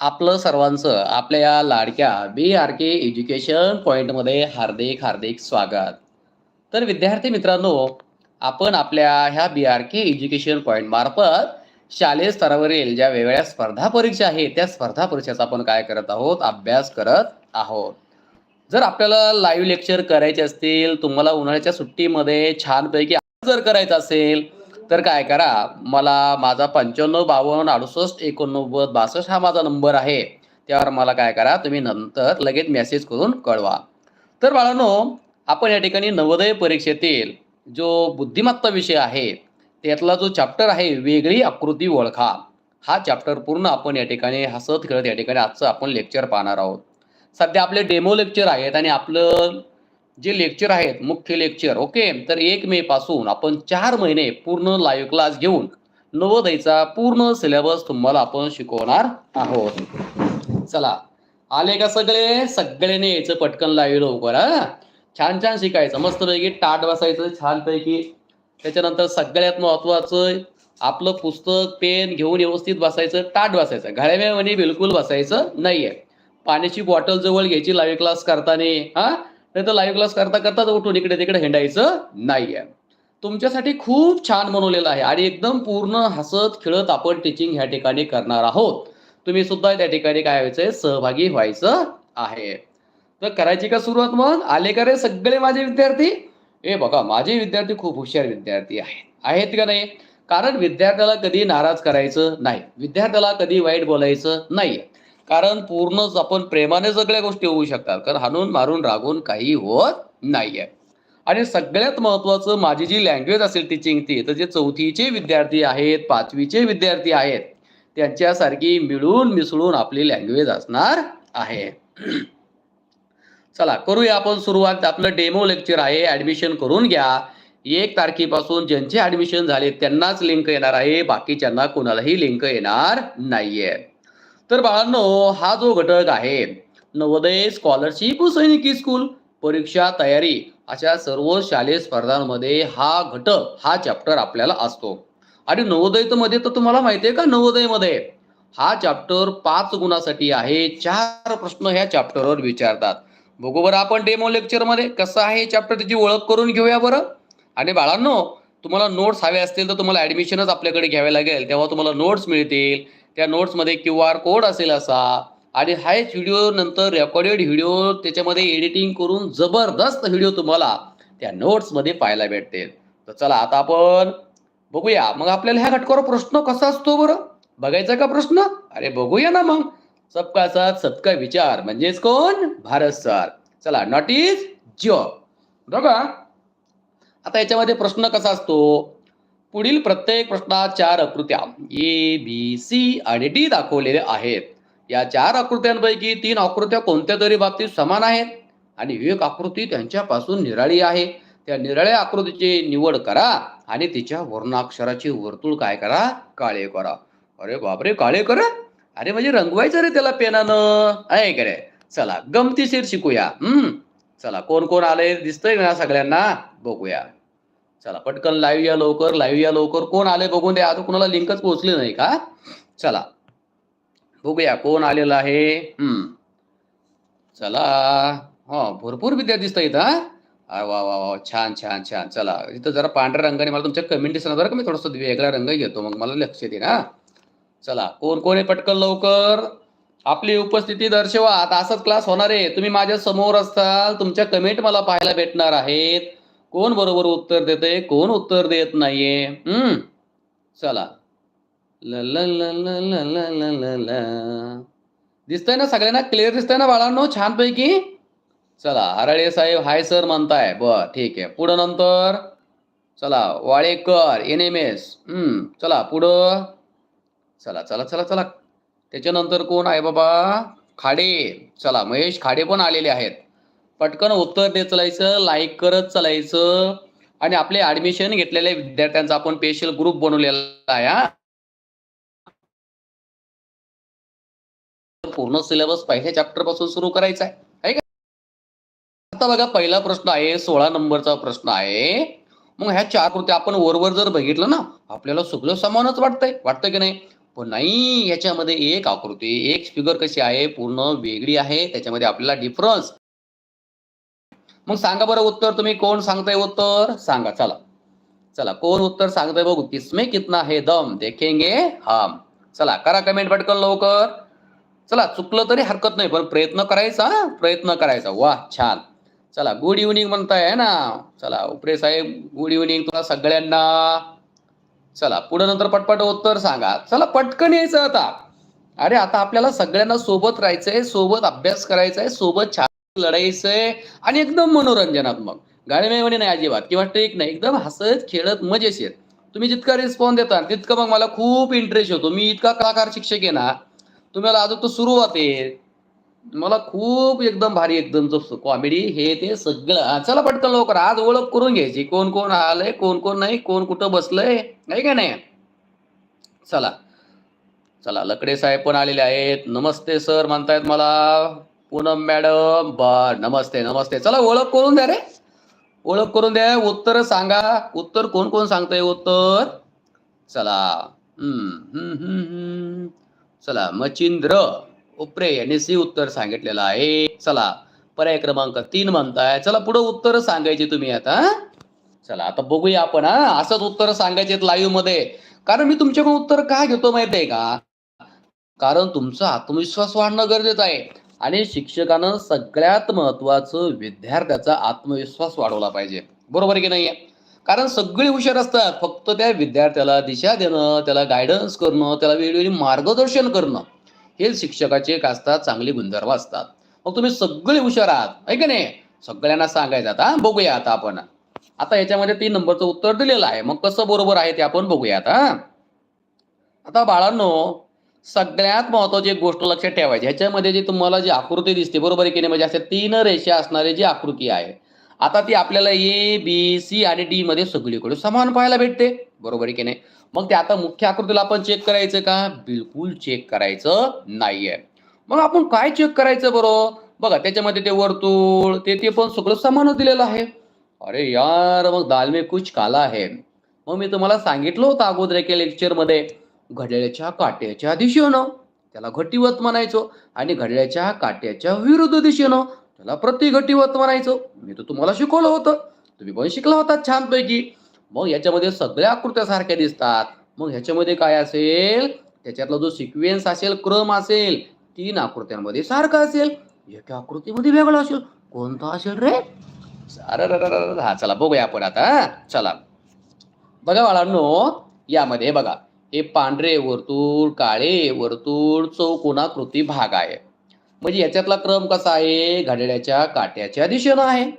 आपलं सर्वांचं आपल्या या लाडक्या बी आर के एज्युकेशन पॉईंटमध्ये हार्दिक हार्दिक स्वागत. तर विद्यार्थी मित्रांनो आपण आपल्या ह्या B R K education point मार्फत शालेय स्तरावरील ज्या वेगवेगळ्या स्पर्धा परीक्षा आहेत त्या स्पर्धा परीक्षाचा आपण काय करत आहोत? अभ्यास करत आहोत. जर आपल्याला लाईव्ह लेक्चर करायचे असतील तुम्हाला उन्हाळ्याच्या सुट्टीमध्ये छानपैकी जर करायचं असेल तर काय करा मला माझा पंच्याण्णव बावन्न अडुसष्ट एकोणनव्वद बासष्ट हा माझा नंबर आहे. त्यावर मला काय करा तुम्ही नंतर लगेच मेसेज करून कळवा. तर बाळांनो आपण या ठिकाणी नवोदय परीक्षेतील जो बुद्धिमत्ता विषय आहे त्यातला जो चॅप्टर आहे वेगळी आकृती ओळखा. हा चॅप्टर पूर्ण आपण या ठिकाणी हसत खेळत या ठिकाणी आजचं आपण लेक्चर पाहणार आहोत. सध्या आपले डेमो लेक्चर आहेत आणि आपलं जे लेक्चर आहेत मुख्य लेक्चर ओके तर एक मे पासून आपण चार महिने पूर्ण लाईव्ह क्लास घेऊन नवोदयचा पूर्ण सिलेबस तुम्हाला आपण शिकवणार आहोत. चला आले का सगळे? सगळ्यांनी यायचं पटकन लाईव्ह लवकर हा? छान छान शिकायचं. मस्तपैकी टाट बसायचं छानपैकी. त्याच्यानंतर सगळ्यात महत्वाचं आपलं पुस्तक पेन घेऊन व्यवस्थित बसायचं टाट बसायचं. घड्याळ्यामध्ये बिलकुल बसायचं नाहीये. पाण्याची बॉटल जवळ घ्यायची लाईव्ह क्लास करताना हा? नाही तर लाईव्ह क्लास करता करताच उठून इकडे तिकडे हिंडायचं नाहीये. तुमच्यासाठी खूप छान बनवलेलं आहे आणि एकदम पूर्ण हसत खेळत आपण टीचिंग ह्या ठिकाणी करणार आहोत. तुम्ही सुद्धा त्या ठिकाणी काय व्हायचंय? सहभागी व्हायचं आहे. तर करायची का सुरुवात मग? आले का रे सगळे माझे विद्यार्थी? ए बघा माझे विद्यार्थी खूप हुशार विद्यार्थी आहेत. आहेत का नाही? कारण विद्यार्थ्याला कधी नाराज करायचं नाही. विद्यार्थ्याला कधी वाईट बोलायचं नाही कारण पूर्णच आपण प्रेमाने सगळ्या गोष्टी होऊ शकतात. कारण हाणून मारून रागून काही होत नाहीये. आणि सगळ्यात महत्वाचं माझी जी लँग्वेज असेल टीचिंग ती तर जे चौथीचे विद्यार्थी आहेत पाचवीचे विद्यार्थी आहेत त्यांच्यासारखी मिळून मिसळून आपली लँग्वेज असणार आहे. चला करूया आपण सुरुवात. आपलं डेमो लेक्चर आहे. ऍडमिशन करून घ्या. एक तारखेपासून ज्यांचे ऍडमिशन झाले त्यांनाच लिंक येणार आहे. बाकीच्यांना कोणालाही लिंक येणार नाहीये. तर बाळांनो हा जो घटक आहे नवोदय स्कॉलरशिप सैनिकी स्कूल परीक्षा तयारी अशा सर्व शालेय स्पर्धांमध्ये हा घटक हा चॅप्टर आपल्याला असतो. आणि नवोदयमध्ये तर तुम्हाला माहिती आहे का नवोदयमध्ये हा चॅप्टर पाच गुणासाठी आहे चार प्रश्न ह्या चॅप्टरवर विचारतात. बघू बरं आपण डेमो लेक्चरमध्ये कसं आहे चॅप्टर त्याची ओळख करून घेऊया बरं. आणि बाळांनो तुम्हाला नोट्स हवे असतील तर तुम्हाला ऍडमिशनच आपल्याकडे घ्यावे लागेल. तेव्हा तुम्हाला नोट्स मिळतील. त्या नोट्समध्ये क्यू आर कोड असेल असा आणि हायच व्हिडिओ नंतर रेकॉर्डेड व्हिडिओ त्याच्यामध्ये एडिटिंग करून जबरदस्त व्हिडिओ तुम्हाला त्या नोट्समध्ये पाहायला भेटतील. तर चला आता आपण बघूया. मग आपल्याला ह्या घटकावर प्रश्न कसा असतो बरं? बघायचा का प्रश्न? अरे बघूया ना मग. सबका साथ सबका विचार. म्हणजेच कोण? भारत सर चला नॉट इज जॉब बघा. आता याच्यामध्ये प्रश्न कसा असतो? पुढील प्रत्येक प्रश्नात चार आकृत्या ए बी सी आणि डी दाखवलेल्या आहेत. या चार आकृत्यांपैकी तीन आकृत्या कोणत्या तरी बाबतीत समान आहेत? आणि एक आकृती त्यांच्यापासून निराळी आहे. त्या निराळ्या आकृतीची निवड करा आणि तिच्या वर्णाक्षराची वर्तुळ काय करा? काळे करा. अरे बापरे काळे करा? अरे म्हणजे रंगवायचं रे त्याला पेनानं. आहे का रे चला गमतीशीर शिकूया. हम्म चला कोण कोण आले दिसतंय ना सगळ्यांना? बघूया. चला पटकन लाईव्ह या लवकर लाईव्ह या लवकर. कोण आले बघून द्या आता कुणाला लिंकच पोहोचली नाही का? चला बघूया कोण आलेलं आहे. हम्म चला. हा भरपूर विद्यार्थी दिसत आहेत अरे वा वा वा छान छान छान. चला इथं जरा पांढऱ्या रंगाने मला तुमच्या कमेंट दिसणार बरं का? मी थोडंसं वेगळा रंग घेतो मग मला लक्ष येते ना. चला कोण कोण आहे पटकन लवकर? आपली उपस्थिती दर्शवा. आता असाच क्लास होणार आहे. तुम्ही माझ्यासमोर असताल तुमच्या कमेंट मला पाहायला भेटणार आहेत. कोण बरोबर उत्तर देते कोण उत्तर देत नाहीये? हम्म. चला. दिसतंय ना सगळ्यांना? क्लिअर दिसतंय ना बाळांनो? छानपैकी? चला हराळे साहेब हाय सर म्हणताय. बर ठीक आहे. पुढं नंतर? चला वाळेकर एन एम एस हम्म चला पुढं? चला चला चला चला. त्याच्यानंतर कोण आहे बाबा? खाडे. चला महेश खाडे पण आलेले आहेत. पटकन उत्तर देत चालायचं लाईक करत चालायचं. आणि आपले ऍडमिशन घेतलेल्या विद्यार्थ्यांचा आपण स्पेशल ग्रुप बनवलेला आहे हा. पूर्ण सिलेबस पहिल्या चॅप्टरपासून सुरू करायचा आहे. का? आता बघा पहिला प्रश्न आहे सोळा नंबरचा प्रश्न आहे. मग ह्या चार कृत्या आपण वरवर जर बघितलं ना आपल्याला सगळं समानच वाटतंय. वाटतंय की नाही? पण नाही याच्यामध्ये एक आकृती एक फिगर कशी आहे पूर्ण वेगळी आहे. त्याच्यामध्ये आपल्याला डिफरन्स मग सांगा बरं उत्तर तुम्ही कोण सांगताय उत्तर? सांगा चला. चला कोण उत्तर सांगताय बघू. किसमें कितना है दम देखेंगे हम. चला करा कमेंट पटकन लवकर. चला चुकलं तरी हरकत नाही पण प्रयत्न करायचा प्रयत्न करायचा. वा छान. चला गुड इव्हनिंग म्हणताय ना? चला उपरे साहेब गुड इव्हनिंग तुला सगळ्यांना. चला पुढे नंतर पटपट उत्तर सांगा. चला पटकन यायचं आता. अरे आता आपल्याला सगळ्यांना सोबत राहायचंय सोबत अभ्यास करायचा आहे सोबत छान लढायचंय आणि एकदम मनोरंजनात्मक. गाडीमेवाणी नाही अजिबात किंवा ट्रेक नाही एकदम हसत खेळत मजेशीर तुम्ही जितका रिस्पॉन्स देता तितकं मग मला खूप इंटरेस्ट होतो मी इतका कलाकार शिक्षक आहे ना तुम्हाला अजून तो सुरुवात आहे. मला खूप एकदम भारी एकदम कॉमेडी हे ते सगळं. चला पटकन लवकर आज ओळख करून घ्यायची. कोण कोण आलंय कोण कोण नाही कोण कुठं बसलंय नाही का नाही? चला चला लकडे साहेब पण आलेले आहेत. नमस्ते सर म्हणतायत मला. पूनम मॅडम बर नमस्ते नमस्ते. चला ओळख करून द्या रे. ओळख करून द्या. उत्तर सांगा. उत्तर कोण कोण सांगतंय उत्तर? चला. हम्म हम्म हम्म चला मचिंद्र उपरे यांनी सी उत्तर सांगितलेलं आहे. चला पर्याय क्रमांक तीन म्हणताय. चला पुढे उत्तर सांगायची तुम्ही आता चला आता बघूया आपण हा? असंच उत्तर सांगायचे लाईव्हमध्ये. कारण मी तुमच्याकडून उत्तर का घेतो माहिती आहे का? कारण तुमचा आत्मविश्वास वाढणं गरजेचं आहे. आणि शिक्षकानं सगळ्यात महत्वाचं विद्यार्थ्याचा आत्मविश्वास वाढवला पाहिजे. बरोबर आहे की नाही कारण सगळे हुशार असतात फक्त त्या विद्यार्थ्याला दिशा देणं त्याला गायडन्स करणं त्याला वेळोवेळी मार्गदर्शन करणं हे शिक्षकाचे एक असतात चांगले गुणधर्म असतात. मग तुम्ही सगळे हुशार आहात आहे नाही? सगळ्यांना सांगायचं आता बघूया आता आपण. आता याच्यामध्ये तीन नंबरचं उत्तर दिलेलं आहे. मग कसं बरोबर आहे ते आपण बघूया आता आता बाळांनो सगळ्यात महत्वाची एक गोष्ट लक्षात ठेवायची. ह्याच्यामध्ये जी तुम्हाला जी आकृती दिसते बरोबर आहे की नाही? म्हणजे अशा तीन रेषा असणारी जी आकृती आहे आता ती आपल्याला ए बी सी आणि डी मध्ये सगळीकडे समान पाहायला भेटते. बरोबर आहे की नाही? मग ते आता मुख्य आकृतीला आपण चेक करायचं का? बिलकुल चेक करायचं नाहीये. मग आपण काय चेक करायचं बरोबर बघा त्याच्यामध्ये ते वर्तुळ ते ते पण सगळं समानच दिलेलं आहे. अरे यार मग दाल में कुछ काला आहे मग मी तुम्हाला सांगितलं होतं अगोदर एका लेक्चरमध्ये घड्याळ्याच्या काट्याच्या दिशेनं. त्याला घटीवत म्हणायचो आणि घड्याळ्याच्या काट्याच्या विरुद्ध दिशेनं त्याला प्रतिघटीवत म्हणायचो. मी तर तुम्हाला शिकवलं होतं. तुम्ही पण शिकला होता छानपैकी. मग याच्यामध्ये सगळ्या आकृत्या सारख्या दिसतात. मग ह्याच्यामध्ये काय असेल? त्याच्यातला जो सिक्वेन्स असेल क्रम असेल तीन आकृत्यांमध्ये सारखा असेल. एका आकृतीमध्ये वेगळा असेल. कोणता असेल रे? हा चला बघूया आपण आता चला. बघा बाळांनो यामध्ये बघा. हे पांढरे वर्तुळ काळे वर्तुळ चौकोनाकृती भाग आहे. म्हणजे याच्यातला क्रम कसा आहे? घड्याळ्याच्या काट्याच्या दिशेनं आहे.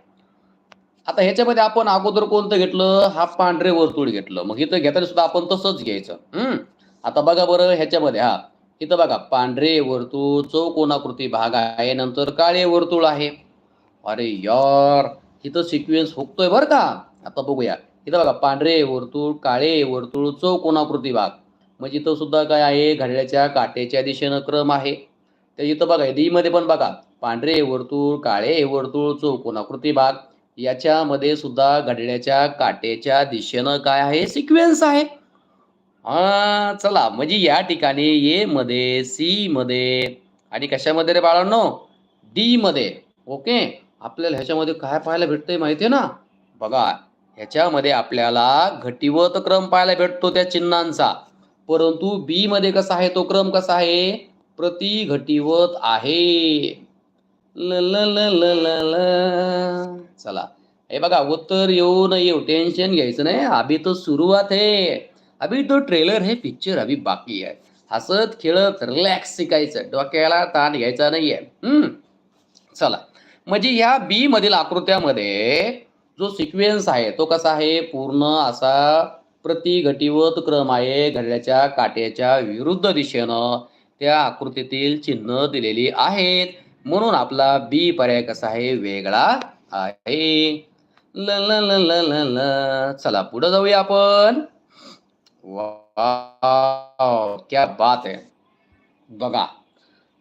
आता ह्याच्यामध्ये आपण अगोदर कोणतं घेतलं? हा पांढरे वर्तुळ घेतलं. मग इथं घेताना सुद्धा आपण तसंच घ्यायचं. हम्म. आता बघा बरं ह्याच्यामध्ये हा. इथं बघा पांढरे वर्तुळ चौकोनाकृती भाग आहे. नंतर काळे वर्तुळ आहे. अरे यार इथं सिक्वेन्स हुकतोय बरं का? आता बघूया. इथं बघा पांढरे वर्तुळ काळे वर्तुळ चौकोनाकृती भाग. मग इथं सुद्धा काय आहे घड्याळ्याच्या काट्याच्या दिशेनं क्रम आहे. त्या इथं बघा डी मध्ये पण बघा पांढरे वर्तुळ काळे वर्तुळ चौकोनाकृती भाग याच्यामध्ये सुद्धा घड्याळ्याच्या काट्याच्या दिशेनं काय आहे सिक्वेन्स आहे. हा चला म्हणजे या ठिकाणी ए मध्ये सी मध्ये आणि कशामध्ये रे बाळांनो? डी मध्ये. ओके? आपल्याला ह्याच्यामध्ये काय पाहायला भेटतंय आहे ना? बघा ह्याच्यामध्ये आपल्याला घटिवत क्रम पाहायला भेटतो त्या चिन्हांचा. परंतु बी मध्ये कसा आहे तो क्रम कसा आहे? प्रति घटीवत आहे. ल ल ल ल ल ल. चला. हे बघा उत्तर येऊ न येऊ. टेन्शन घ्यायचं नाही. अभी तो सुरुवात आहे अभी तो ट्रेलर हे पिक्चर अभि बाकी आहे. हसत खेळत रिलॅक्स शिकायचं. डोक्याला ताण घ्यायचा नाहीये. हम्म. चला. म्हणजे ह्या बी मधील आकृत्यामध्ये जो सिक्वेन्स आहे तो कसा आहे? पूर्ण असा प्रतिघटिवत क्रम आहे. घड्याच्या काट्याच्या विरुद्ध दिशेनं त्या आकृतीतील चिन्ह दिलेली आहेत. म्हणून आपला बी पर्याय कसा आहे? वेगळा आहे. ल ल ल ल ल ल. चला पुढे जाऊया आपण. क्या बात आहे. बघा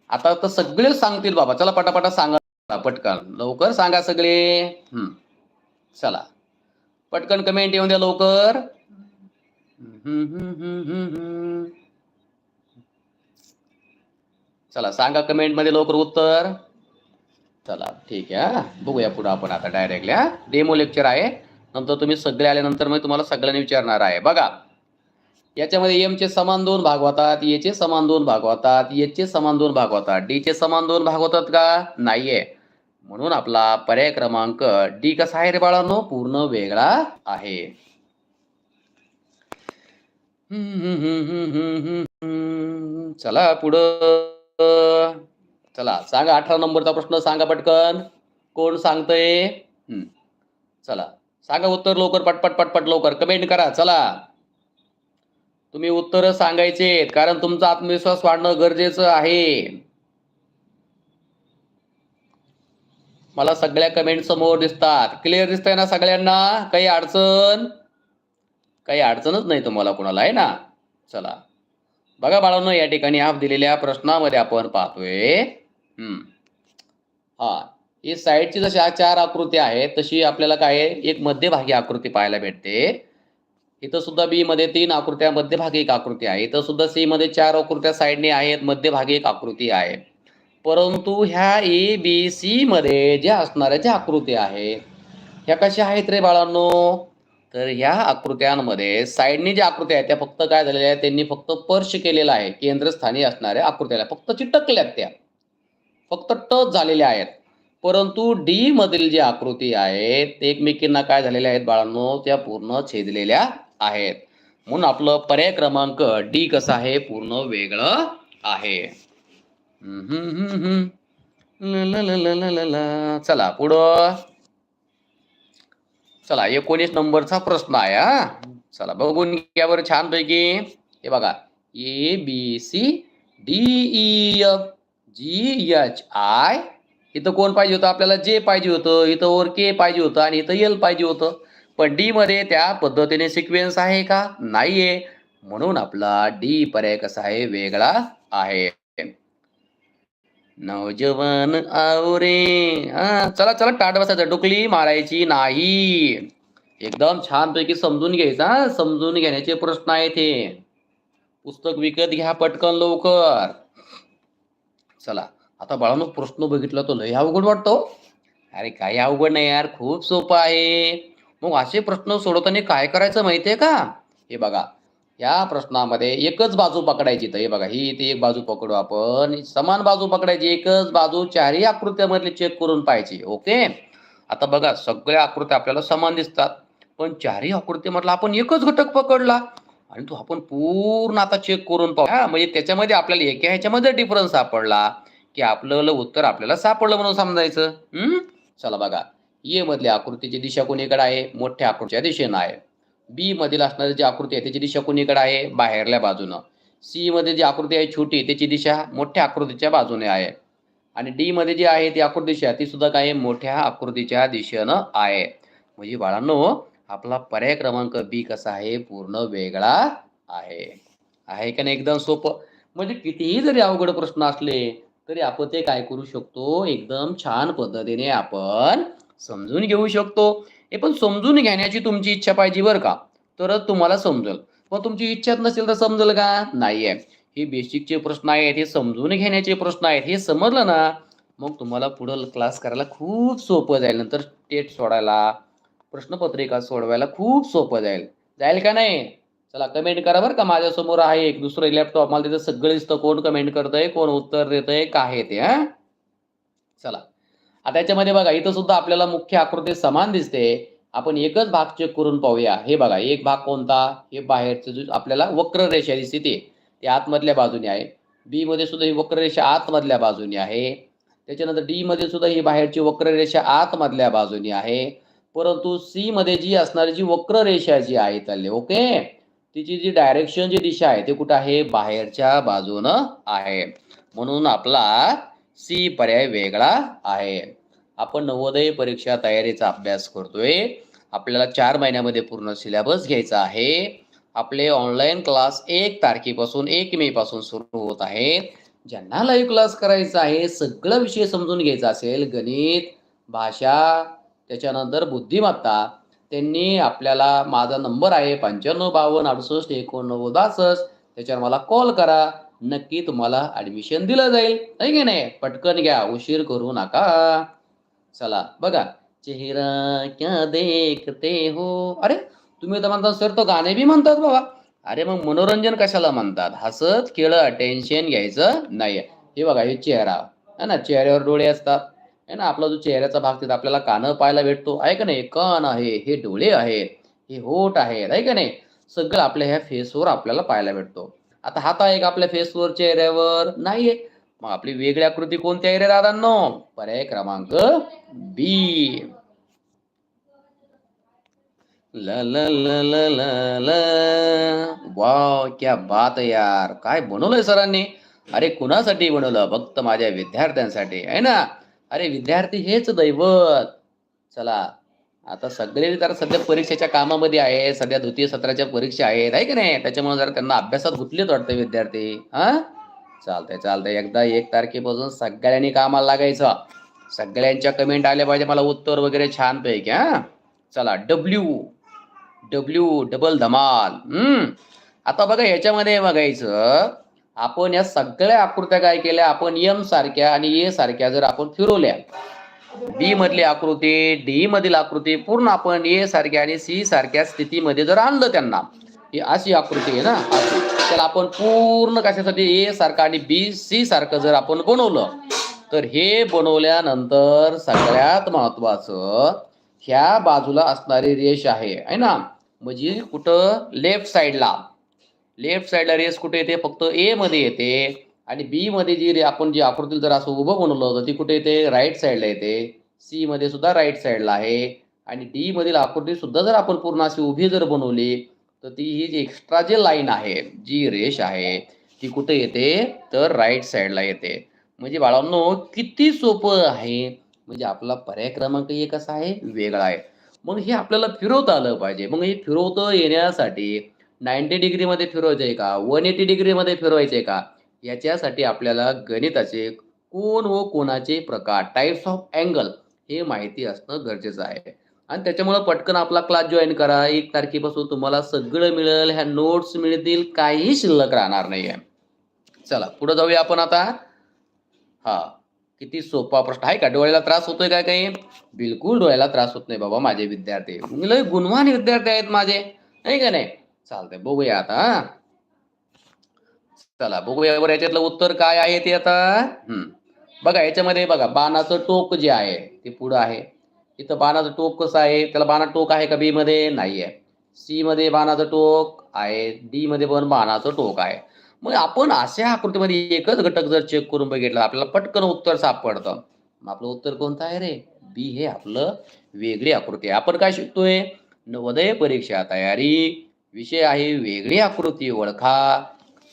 आता तर सगळे सांगतील बाबा. चला पटापटा सांगा. पटकन. लवकर सांगा सगळे. हम्म. चला. पटकन कमेंट येऊन द्या लवकर हम्म, हम्म, हम्म, हम्म, हम्म. चला सांगा कमेंटमध्ये लवकर उत्तर. चला ठीक आहे हा. बघूया पुढं आपण आता डायरेक्टली हा. डेमो लेक्चर आहे. नंतर तुम्ही सगळे आल्यानंतर मी तुम्हाला सगळ्यांनी विचारणार आहे. बघा. याच्यामध्ये एम चे समान दोन भाग होतात ए चे समान दोन भाग होतात एच चे समान दोन भाग होतात. डी चे समान दोन भाग होतात का? नाहीये. म्हणून आपला पर्याय क्रमांक डी कसा आहे रे बाळांनो? पूर्ण वेगळा आहे हम्म, हम्म, हम्म, हम्म, हम्म, हम्म. चला पुढं. चला सांगा अठरा नंबरचा प्रश्न सांगा पटकन. कोण सांगतंय? चला सांगा उत्तर लवकर पटपट पटपट लवकर. कमेंट करा चला. तुम्ही उत्तर सांगायचे कारण तुमचा आत्मविश्वास वाढणं गरजेचं आहे. मला सगळ्या कमेंट समोर दिसतात. क्लिअर दिसतंय ना सगळ्यांना? काही अडचण? काही अडचणच नाही तुम्हाला कोणाला आहे ना? चला. बघा बाळांनो या ठिकाणी आप दिलेल्या प्रश्नामध्ये आपण पाहतोय. हा. ही साईडची जशी चार आकृती आहेत तशी आपल्याला काय आहे, एक मध्यभागी आकृती पाहायला भेटते. इथं सुद्धा बी मध्ये तीन आकृत्या मध्यभागी एक आकृती आहे. इथं सुद्धा सी मध्ये चार आकृत्या साईडने आहेत मध्यभागी एक आकृती आहे. परंतु ह्या ए बी सी मध्ये ज्या असणाऱ्या ज्या आकृती आहेत ह्या कशा आहेत रे बाळांनो? तर ह्या आकृत्यांमध्ये साईडनी ज्या आकृत्या आहेत त्या फक्त काय झालेल्या आहेत त्यांनी फक्त स्पर्श केलेला आहे केंद्रस्थानी असणाऱ्या आकृत्याला. फक्त चिटकल्यात त्या. फक्त टच झालेल्या आहेत. परंतु डी मधील जी आकृती आहेत ते एकमेकींना काय झालेल्या आहेत बाळांनो? त्या पूर्ण छेदलेल्या आहेत. म्हणून आपलं पर्याय क्रमांक डी कसं आहे? पूर्ण वेगळं आहे. चला पुढं. चला एकोणीस नंबरचा प्रश्न आहे हा. चला बघून यावर छानपैकी. हे बघा A B C D E F G H I इथं कोण पाहिजे होतं? आपल्याला जे पाहिजे होतं. इथं वर के पाहिजे होतं आणि इथं एल पाहिजे होतं. पण डी मध्ये त्या पद्धतीने सिक्वेन्स आहे का? नाहीये. म्हणून आपला डी पर्याय कसा आहे? वेगळा आहे. नवजवान आवरे. हा चला चला टाट बसायचं. डुकली मारायची नाही. एकदम छानपैकी समजून घ्यायचा समजून घेण्याचे प्रश्न आहेत हे. पुस्तक विकत घ्या पटकन लवकर. चला आता बाळांनो प्रश्न बघितला तो लय अवघड वाटतो. अरे काही अवघड नाही यार खूप सोपं आहे. मग असे प्रश्न सोडवताना काय करायचं माहितीये का? हे बघा. या प्रश्नामध्ये एकच बाजू पकडायची तर हे बघा ही इथे एक बाजू पकडू आपण. समान बाजू पकडायची एकच बाजू चारही आकृत्यामधली चेक करून पाहिजे ओके आता बघा सगळ्या आकृत्या आपल्याला समान दिसतात पण चारही आकृतीमधला आपण एकच घटक पकडला आणि तो आपण पूर्ण आता चेक करून पाहू. हा, म्हणजे त्याच्यामध्ये आपल्याला एका ह्याच्यामध्ये डिफरन्स सापडला की आपलं उत्तर आपल्याला सापडलं म्हणून समजायचं. हम्म? चला बघा ये मधल्या आकृतीची दिशा कोणीकडे आहे मोठ्या आकृतीच्या दिशेनं आहे. बी मधील असणारी जी आकृती आहे त्याची दिशा कुणीकडे आहे? बाहेरल्या बाजूनं. सी मध्ये जी आकृती आहे छोटी त्याची दिशा मोठ्या आकृतीच्या बाजूने आहे. आणि डी मध्ये जी आहे ती आकृती दिशा ती सुद्धा काय मोठ्या आकृतीच्या दिशेनं आहे. म्हणजे बाळांनो आपला पर्याय क्रमांक बी कसा आहे? पूर्ण वेगळा आहे. आहे का नाही? एकदम सोपं. म्हणजे कितीही जरी अवघड प्रश्न असले तरी आपण ते काय करू शकतो? एकदम छान पद्धतीने आपण समजून घेऊ शकतो. हे पण समजून घेण्याची तुमची इच्छा पाहिजे बरं का. तरच तुम्हाला समजेल. पण तुमची इच्छाच नसेल तर समजेल का? नाही आहे हे बेसिकचे प्रश्न आहेत हे समजून घेण्याचे प्रश्न आहेत हे समजलं ना मग तुम्हाला पुढं क्लास करायला खूप सोपं जाईल. नंतर टेट सोडायला प्रश्नपत्रिका सोडवायला खूप सोपं जाईल. जाईल का नाही? चला कमेंट करा बरं का. माझ्यासमोर आहे एक दुसरं लॅपटॉप मला तिथं सगळं दिसतं कोण कमेंट करतंय कोण उत्तर देतंय काय ते हा? चला. आता याच्यामध्ये बघा इथं सुद्धा आपल्याला मुख्य आकृती समान दिसते. आपण एकच भाग चेक करून पाहूया. हे बघा एक भाग कोणता? हे बाहेरचं जो आपल्याला वक्र रेषा दिसते ते ते आतमधल्या बाजूने आहे. बी मध्ये सुद्धा ही वक्ररेषा आतमधल्या बाजूने आहे. त्याच्यानंतर डी मध्ये सुद्धा ही बाहेरची वक्ररेषा आतमधल्या बाजूने आहे. परंतु सी मध्ये जी असणारी जी वक्ररेषा जी आहे चालली ओके? तिची जी डायरेक्शन जी दिशा आहे ते कुठं आहे? बाहेरच्या बाजूनं आहे. म्हणून आपला सी पर्याय वेगळा आहे. आपण नवोदय परीक्षा तयारीचा अभ्यास करतोय. आपल्याला चार महिन्यामध्ये पूर्ण सिलेबस घ्यायचा आहे. आपले ऑनलाईन क्लास एक तारखेपासून एक मे पासून सुरू होत आहेत ज्यांना लाईव्ह क्लास करायचा आहे सगळं विषय समजून घ्यायचा असेल गणित भाषा त्याच्यानंतर बुद्धिमत्ता त्यांनी आपल्याला माझा नंबर आहे पंच्याण्णव बावन्न अडुसष्ट एकोणनव्वद बासष्ट त्याच्यावर मला कॉल करा. नक्की तुम्हाला ऍडमिशन दिलं जाईल. नाही की नाही? पटकन घ्या. उशीर करू नका. चला बघा. चेहरा क्या देखते हो? अरे तुम्ही तर म्हणता सर तो गाणे बी म्हणतात बाबा. अरे मग मनोरंजन कशाला म्हणतात? हसत खेळ टेन्शन घ्यायचं नाही हे बघा हे चेहरा. है ना? चेहऱ्यावर डोळे असतात. है ना? आपला जो चेहऱ्याचा भाग तिथं आपल्याला कानं पाहायला भेटतो. आहे का नाही? कान आहे हे डोळे आहेत हे होठ आहेत आहे का नाही? सगळं आपल्या ह्या फेसवर आपल्याला पाहायला भेटतो. आता हात आहे का आपल्या फेसवर चेहऱ्यावर? नाहीये. मग आपली वेगळी आकृती कोणती आहे रे दादांनो? पर्याय क्रमांक बी ल ल ल ल ल ल. वाव क्या बात यार. काय बनवलंय सरांनी? अरे कुणासाठी बनवलं? फक्त माझ्या विद्यार्थ्यांसाठी आहे ना? अरे विद्यार्थी हेच दैवत. चला आता सगळे जरा सध्या परीक्षेच्या कामामध्ये आहे सध्या द्वितीय सत्राच्या परीक्षा आहेत आहे की नाही? त्याच्यामुळे जरा त्यांना अभ्यासात गुंतलेत वाटतं विद्यार्थी हा? चालतंय चालतंय. एकदा एक तारखेपासून सगळ्यांनी कामाला लागायचं. सगळ्यांच्या कमेंट आल्या पाहिजे मला उत्तर वगैरे छान पैकी हा? चला डब्ल्यू डब्ल्यू डबल धमाल हम्म? आता बघा याच्यामध्ये बघायचं आपण या सगळ्या आकृत्या काय केल्या? आपण एम सारख्या आणि ए सारख्या जर आपण फिरवल्या बी मधली आकृती डी मधील आकृती पूर्ण आपण ए सारख्या आणि सी सारख्या स्थितीमध्ये जर आणलं त्यांना ही अशी आकृती आहे ना? त्याला आपण पूर्ण कशासाठी? ए सारखं आणि बी सी सारखं जर आपण बनवलं तर हे बनवल्यानंतर सगळ्यात महत्वाचं ह्या बाजूला असणारी रेष आहे. है ना? म्हणजे कुठं? लेफ्ट साईडला. लेफ्ट साईडला रेस कुठे येते? फक्त ए मध्ये येते. आणि बी मध्ये जी रे- आपण जी आकृतीला जर असं उभं बनवलं होतं ती कुठे येते? राईट साईडला येते. सी मध्ये सुद्धा राईट साईडला आहे. आणि डी मधील आकृती सुद्धा जर आपण पूर्ण अशी उभी जर बनवली तर ती ही जी एक्स्ट्रा जी लाईन आहे जी रेष आहे ती कुठे येते? तर राईट साईडला येते. म्हणजे बाळांनो किती सोपं आहे. म्हणजे आपला पर्याय क्रमांक एक कसा आहे वेगळा आहे. मग हे आपल्याला फिरवता आलं पाहिजे. मग हे फिरवतं येण्यासाठी नाईन्टी डिग्रीमध्ये फिरवायचं आहे का? वन एटी डिग्रीमध्ये फिरवायचं आहे का? याच्यासाठी आपल्याला गणिताचे कोण व कोणाचे प्रकार टाईप्स ऑफ अँगल हे माहिती असणं गरजेचं आहे. आणि त्याच्यामुळं पटकन आपला क्लास जॉईन करा. एक तारखेपासून तुम्हाला सगळं मिळेल. ह्या नोट्स मिळतील. काही शिल्लक राहणार नाही आहे चला पुढे जाऊया आपण आता. हा किती सोपा प्रश्न. आहे का? डोळ्याला त्रास होतोय काय काही? बिलकुल डोळ्याला त्रास होत नाही बाबा माझे विद्यार्थी. लय गुणवान विद्यार्थी आहेत माझे. नाही का नाही? चालतंय बघूया आता हा. चला बघूया बरं याच्यातलं उत्तर काय आहे ते आता. हम्म. बघा याच्यामध्ये बघा बाणाचं टोक जे आहे ते पुढं आहे. इथं बाणाचं टोक कसं आहे? त्याला बाणा टोक आहे का बी मध्ये नाही आहे सी मध्ये बाणाचं टोक आहे डी मध्ये पण बाणाचं टोक आहे. मग आपण अशा आकृतीमध्ये एकच घटक जर चेक करून बघितला आपल्याला पटकन उत्तर सापडतं. मग आपलं उत्तर कोणतं आहे रे? बी हे आपलं वेगळी आकृती आहे. आपण काय शिकतोय? नवोदय परीक्षा तयारी. विषय आहे वेगळी आकृती ओळखा.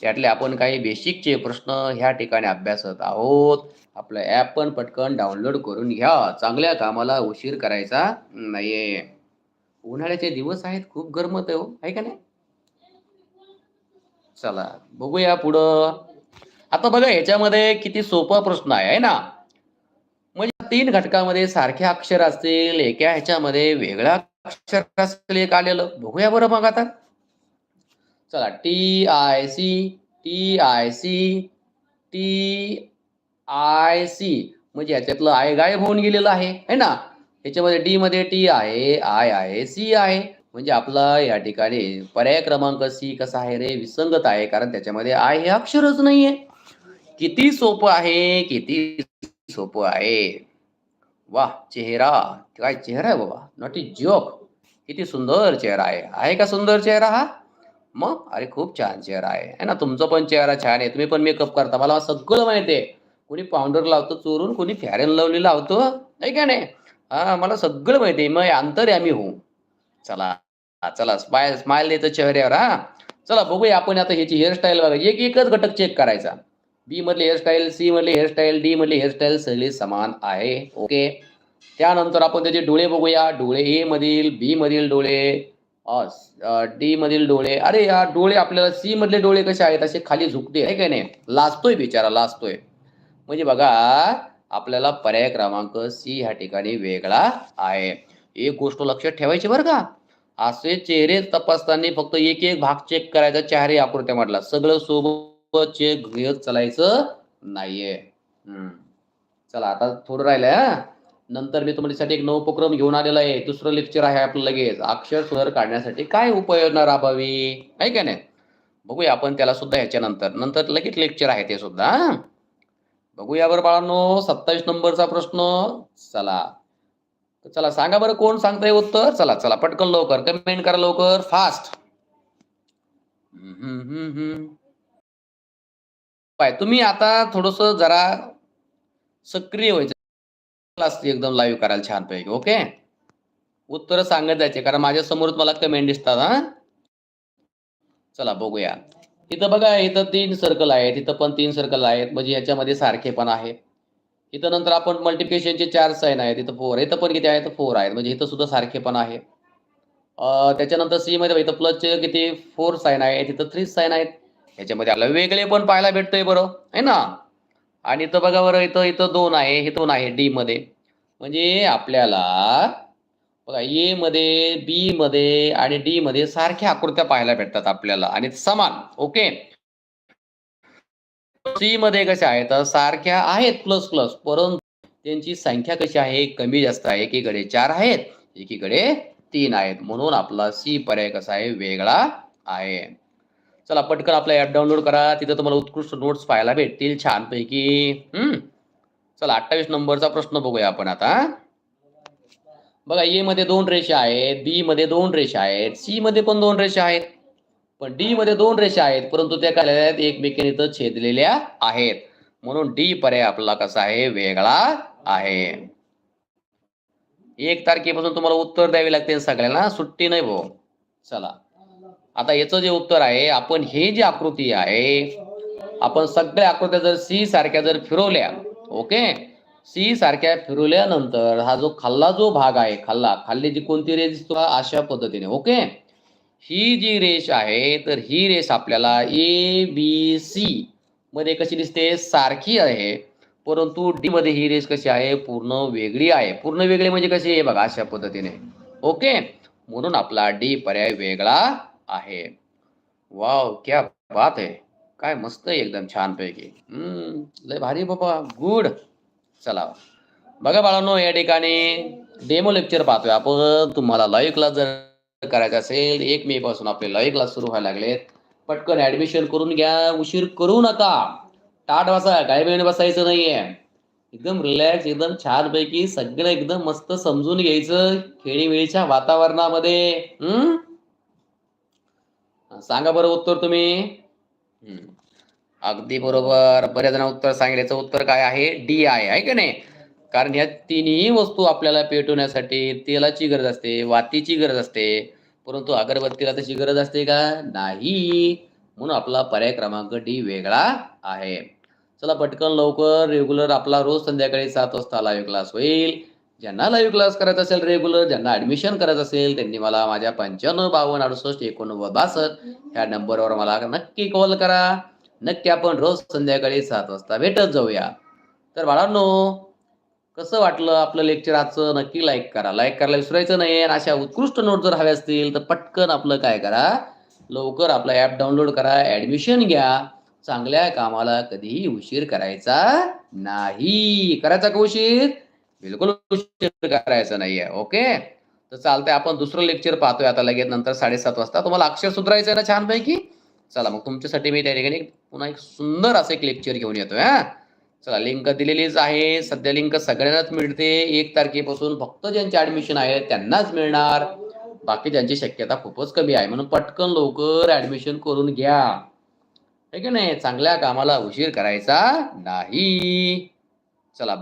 त्यातले आपण काही बेसिकचे प्रश्न ह्या ठिकाणी अभ्यासत आहोत. आपलं ॲप पण पटकन डाउनलोड करून घ्या. चांगल्या कामाला उशीर करायचा नाहीये. उन्हाळ्याचे दिवस आहेत खूप गरमत आहे हो. आहे का नाही? चला बघूया पुढं. आता बघा ह्याच्यामध्ये किती सोपा प्रश्न आहे ना? म्हणजे तीन घटकामध्ये सारखे अक्षर असतील एका ह्याच्यामध्ये वेगळा अक्षर असेल एक आलेलं. बघूया बरं मग आता. चला T I C T I C T I C म्हणजे याच्यातलं आय गायब होऊन गेलेलं आहे है ना? याच्यामध्ये डी मध्ये टी आहे आय आहे सी आहे. म्हणजे आपला या ठिकाणी पर्याय क्रमांक सी कसा आहे रे? विसंगत आहे कारण त्याच्यामध्ये आय हे अक्षरच नाहीये. किती सोपं आहे किती सोपं आहे. वा चेहरा. काय चेहरा आहे बाबा? नॉट इज जोक किती सुंदर चेहरा आहे. आहे का सुंदर चेहरा हा? मग? अरे खूप छान चेहरा आहे. है ना? तुमचा पण चेहरा छान आहे. तुम्ही पण मेकअप करता. मला सगळं माहिती आहे. कोणी पावडर लावतो चोरून कोणी फॅरन लवली लावतो. नाही का नाही? हा मला सगळं माहिती आहे. मग अंतर्यामी होऊ. चला हा, चला. स्माइल स्माइल द्यायचं चेहऱ्यावर हा. चला बघूया आपण आता ह्याची हेअरस्टाईल बघा. एक एकच घटक चेक करायचा. बी मधली हेअरस्टाईल सी मधली हेअरस्टाईल डी मधली हेअरस्टाईल सगळी समान आहे. ओके त्यानंतर आपण त्याचे डोळे बघूया. डोळे ए मधील बी मधील डोळे. डी मधील डोळे. अरे या डोळे आपल्याला सी मधले डोळे कसे आहेत? असे खाली झुकते आहे काय नाही? लाजतोय बिचारा लाजतोय. म्हणजे बघा आपल्याला पर्याय क्रमांक सी ह्या ठिकाणी वेगळा आहे. एक गोष्ट लक्षात ठेवायची बरं का? असे चेहरे तपासताना फक्त एक एक भाग चेक करायचा चेहरे म्हटला सगळं सोबत चेक घेत चालायचं नाहीये. हम्म. चला आता थोडं राहिलंय हा. नंतर मी तुमच्यासाठी एक नऊ उपक्रम घेऊन आलेला आहे. दुसरं लेक्चर आहे आपलं लगेच. अक्षर सुधार काढण्यासाठी काय उपाययोजना राबावी? आहे का नाही? बघूया आपण त्याला सुद्धा ह्याच्यानंतर. नंतर लगेच लेक्चर आहे ते सुद्धा बघूया बरं बाळांनो. सत्तावीस नंबरचा प्रश्न. चला. चला सांगा बरं कोण सांगताय उत्तर? चला चला पटकन लवकर. कमेंट करा लवकर. फास्ट पाय तुम्ही आता थोडस जरा सक्रिय व्हायचं. क्लास एकदम लाईव्ह करायला छानपैकी ओके उत्तर सांगत जायचे कारण माझ्या समोरच मला कमेंट दिसतात हा? चला बघूया. इथं बघा इथं तीन सर्कल आहेत इथं पण तीन सर्कल आहेत म्हणजे याच्यामध्ये सारखे पण आहे. इथं नंतर आपण मल्टिप्लिकेशनचे चार साईन आहेत इथं फोर इथं पण किती आहेत? फोर आहेत म्हणजे इथं सुद्धा सारखे पण आहे. त्याच्यानंतर सी मध्ये इथं प्लसचे किती? फोर साईन आहेत इथं थ्री साईन आहेत. याच्यामध्ये आपल्याला वेगळे पण पाहायला भेटतंय बरं आहे ना? आणि इथं बघा बरं इथं इथं दोन आहे हे दोन आहे डी मध्ये. म्हणजे आपल्याला बघा ए मध्ये बी मध्ये आणि डी मध्ये सारख्या आकृत्या पाहायला भेटतात आपल्याला आणि समान ओके? सी मध्ये कशा आहेत? सारख्या आहेत प्लस प्लस परंतु त्यांची संख्या कशी आहे? कमी जास्त आहे. एकीकडे चार आहेत एकीकडे तीन आहेत. म्हणून आपला सी पर्याय कसा आहे? वेगळा आहे. चला पटकन आपला ऍप डाउनलोड करा. तिथं तुम्हाला उत्कृष्ट नोट्स पाहायला भेटतील छानपैकी. हम्म. चला अठ्ठावीस नंबरचा प्रश्न बघूया आपण आता. बघा ए मध्ये दोन रेषा आहेत बी मध्ये दोन रेषा आहेत सी मध्ये पण दोन रेषा आहेत. पण डी मध्ये दोन रेषा आहेत परंतु त्या काय आहेत एकमेकीने तर छेदलेल्या आहेत. म्हणून डी पर्याय आपला कसा आहे? वेगळा आहे. एक तारखेपासून तुम्हाला उत्तर द्यावे लागते सगळ्यांना. सुट्टी नाही भाऊ. चला. आता याचं जे उत्तर आहे आपण हे जी आकृती आहे आपण सगळ्या आकृत्या जर सी सारख्या जर फिरवल्या ओके? सी सारख्या फिरवल्यानंतर हा जो खाल्ला जो भाग आहे खाल्ला खाल्ली जी कोणती रेष दिसतो अशा पद्धतीने ओके? ही जी रेष आहे तर ही रेष आपल्याला ए बी सी मध्ये कशी दिसते? सारखी आहे. परंतु डी मध्ये ही रेष कशी आहे? पूर्ण वेगळी आहे. पूर्ण वेगळी म्हणजे कशी आहे? बघा अशा पद्धतीने ओके? म्हणून आपला डी पर्याय वेगळा आहे. वाव क्या बात आहे काय मस्त आहे एकदम छानपैकी. हम्म लय भारी बाबा. गुड चला. बघा बाळांनो या ठिकाणी डेमो लेक्चर पाहतोय आपण. तुम्हाला लाईव्ह क्लास जर करायचा असेल एक मे पासून आपले लाईव्ह क्लास सुरू व्हायला लागलेत. पटकन ऍडमिशन करून घ्या. उशीर करू नका. ताट बसा काय वेळ बसायचं नाहीये. एकदम रिलॅक्स एकदम छानपैकी सगळं एकदम मस्त समजून घ्यायचं खेळीवेळीच्या वातावरणामध्ये. हम्म? सांगा बरं उत्तर तुम्ही. अगदी बरोबर. बऱ्याच जण उत्तर सांगितल्याचं उत्तर काय आहे? डी आहे आहे का नाही? कारण ह्या तिन्ही वस्तू आपल्याला पेटवण्यासाठी तेलाची गरज असते वातीची गरज असते. परंतु अगरबत्तीला तशी गरज असते का? नाही. म्हणून आपला पर्याय क्रमांक डी वेगळा आहे. चला पटकन लवकर रेग्युलर आपला रोज संध्याकाळी सात वाजता लाईव्ह क्लास होईल. ज्यांना लाईव्ह क्लास करायचा असेल रेग्युलर ज्यांना ऍडमिशन करायचं असेल त्यांनी मला माझ्या पंच्याण्णव बावन्न अडुसष्ट एकोणनव्वद बासष्ट ह्या नंबरवर मला नक्की कॉल करा. नक्की आपण रोज संध्याकाळी सात वाजता भेटत जाऊया. तर बाळांनो कसं वाटलं आपलं लेक्चर आजचं? नक्की लाईक करा. लाईक करायला विसरायचं नाही आणि अशा उत्कृष्ट नोट जर हव्या असतील तर पटकन आपलं काय करा? लवकर आपला ॲप डाउनलोड करा ॲडमिशन घ्या. चांगल्या कामाला कधीही उशीर करायचा नाही. करायचा का उशीर? बिलकुल उशीर करायचा नाहीये ओके? तर चालतंय आपण दुसरं लेक्चर पाहतोय आता लगेच नंतर साडेसात वाजता. तुम्हाला अक्षर सुधारायचं आहे ना छानपैकी? चला मग तुमच्यासाठी मी त्या ठिकाणी पुन्हा एक सुंदर असं एक लेक्चर घेऊन येतोय हा. चला लिंक दिलेलीच आहे. सध्या लिंक सगळ्यांनाच मिळते. एक तारखेपासून फक्त ज्यांचे ऍडमिशन आहे त्यांनाच मिळणार. बाकी त्यांची शक्यता खूपच कमी आहे. म्हणून पटकन लवकर ऍडमिशन करून घ्या. है की नाही? चांगल्या कामाला उशीर करायचा नाही. चला